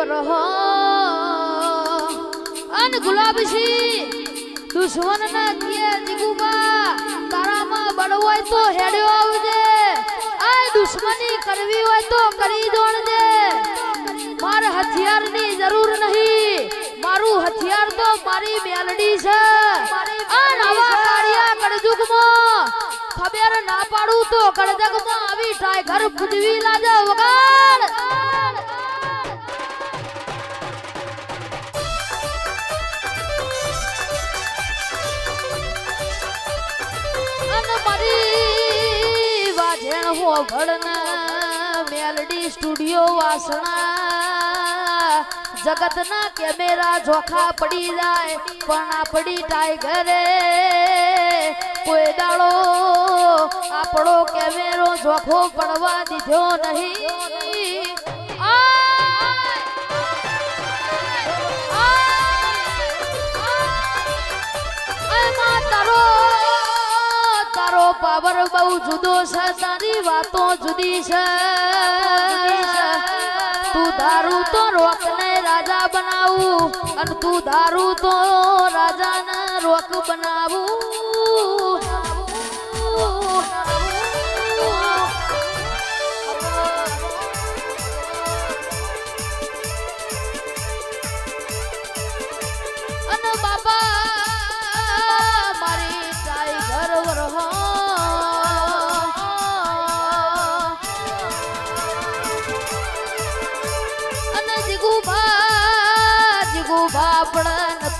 વરહ. અન ગુલાબસી દુશ્મન ના કે જીગુબા તારામાં બળ હોય તો હેડ્યો આવજે. આ દુશ્મની કરવી હોય તો કરી દોણજે માર હથિયારની જરૂર નહીં. મારું હથિયાર તો મારી મેલડી છે. આ નવા કાળિયા કળજુગમાં ખબર ના પાડું તો કળજગમાં આવી ટાઈગર ફૂદવી લાજા વગાડ. મારી વાજણ મેલડી સ્ટુડિયો વાસણા. જગતના કેમેરા જોખા પડી જાય, પણ આપડી ટાઈગરે કોઈ દાડો આપણો કેમેરો જોખો પડવા દીધો નહીં. તારો બહુ જુદો છે, તારી વાતો જુદી છે. તું દારૂ તો રોક ને રાજા બનાવું, અને તું દારૂ તો રાજા ને રોક બનાવું.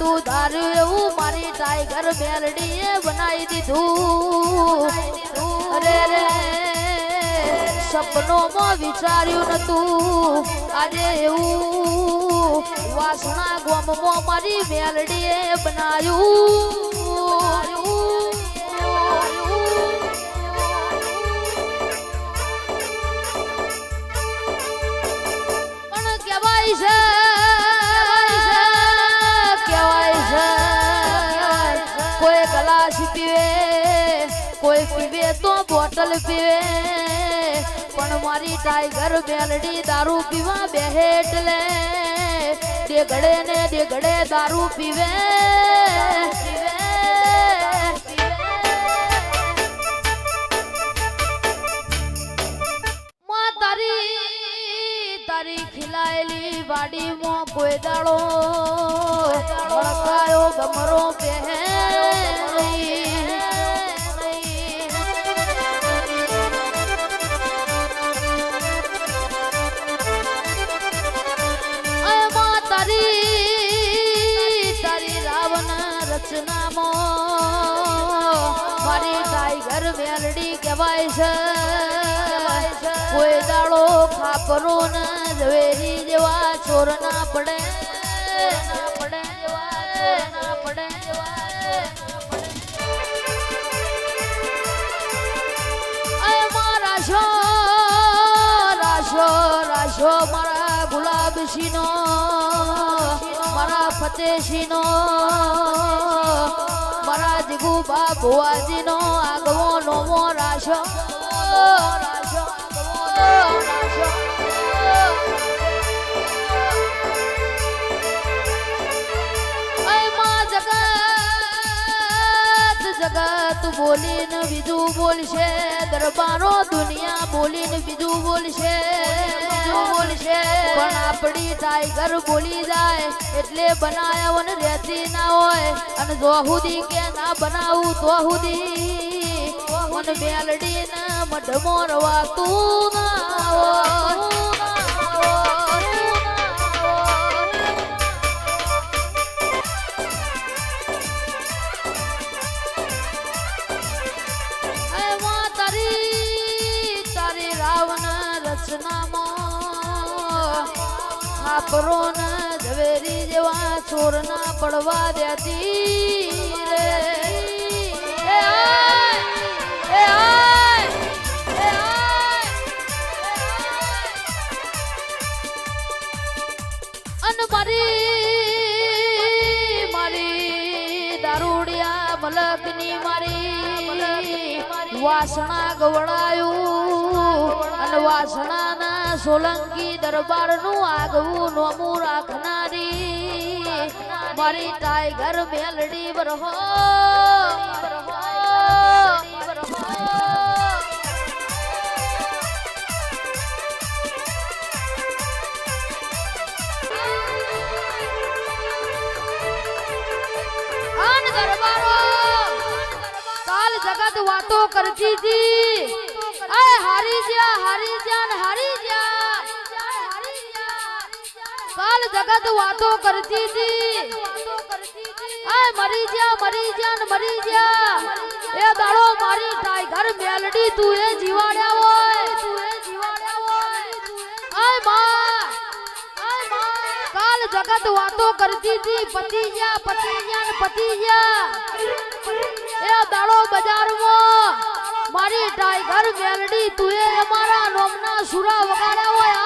પણ તું ધાર્યું એવું મારી ટાઈગર મેલડીએ બનાવી દીધું. અરે રે, સપનોમાં વિચાર્યું નતું. આજે એવું વાસણા ગોમમાં મારી મેલડીએ બનાયું ગ્લાસ પીવે, કોઈ પીવે તો બોટલ પીવે. પણ મારી ટાઈગર મેલડી દારૂ પીવા બેહે એટલે દેગડે ને દેગડે દારૂ પીવે. તારી ખીલાયેલી વાડીમાં કોઈ દાડો ગમરો પહેરે મારી ટાઈગર મેલડી કહેવાય છે. કોઈ દાડો ખાપરો ના ઝવેરી જેવા ચોર ના પડે ના ના પડે મારા રાશો રાશો મારા ગુલાબસીનો મારા નો જીગુબા આગવો નોમો રાશો જગત બોલીને બીજું બોલશે. દરબારો દુનિયા બોલીને બીજું બોલશે. બીજું બોલશે પણ આપણી ટાઈગર બોલી જાય એટલે બનાયા ને રહેતી ના હોય. અને જો હુદી કે ના બનાવું તો હુદી મને મેલડી ના મઢમો રવાતું ના હોય. ખાપરો ના ઝવેરી જેવા છોર ના પડવા દેતી અન મારી મારી દારૂડિયા મલકની મારી વાસણા ગવડાયું. વનવાસણાના સોલંકી દરબારનું આગવું નોમું રાખનારી. મારી ટાઈગર મેલડી બરહો જગત વાતો કરતી અય હારી જા હારી જા હારી જા. કાલ જગત વાતો કરતી હતી. અય મરી જા મરી જા મરી જા. એ દાડો મારી ટાઈગર મેલડી, તું એ જીવાડ્યા હોય. અયમાં, કાલ જગત વાતો કરતી હતી પતિ જા પતિ ગયા પતિ જા એ દાડો બજારમાં ટાઈગર મેલડી તું એ અમારા નોમના સુરા વગાડ્યા હોય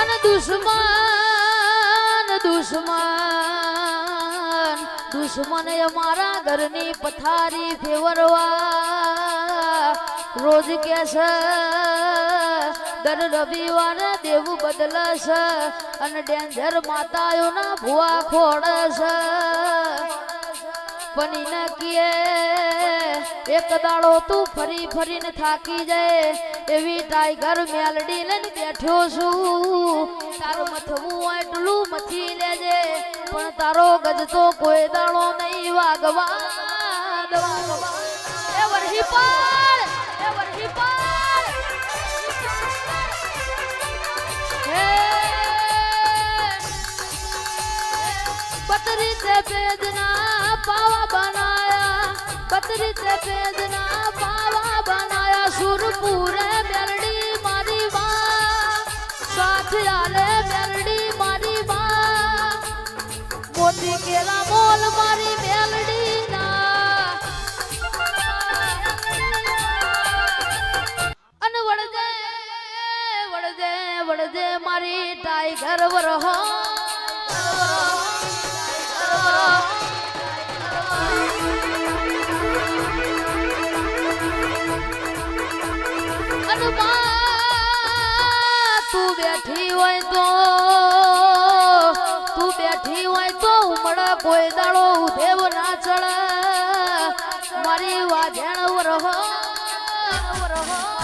અને દુશ્મન દુશ્મન, દુશ્મને અમારા ઘરની પથારી ફેવરવા. રોજ કે છે, દર રવિવારે દેવું બદલશે અને ડેન્જર માતાઓના ભુવા ખોડશે પણ નકીએ એક દાડો તું ફરી ફરીને થાકી જાય. એવી ટાઈગર મેલડી લઈને બેઠ્યો છું. તારું મથવું એટલું મથી લેજે. પણ તારો ગજ તો કોઈ દાડો નહીં વાગવા એ બતરી તે બેદના પાવા બનાયા બતરી તે બેદના પાવા બનાયા સુરપુરે મેરડી મારી વા સાથિયાલે મેરડી મારી વા મોટી કેલા મોલ મારી મેલડી ના અન વળજે વળજે વળજે મારી ટાઈગર વરહો પડે કોઈ દાડો ઉધેવ ના ચડે મારી વાજણ રહો રહો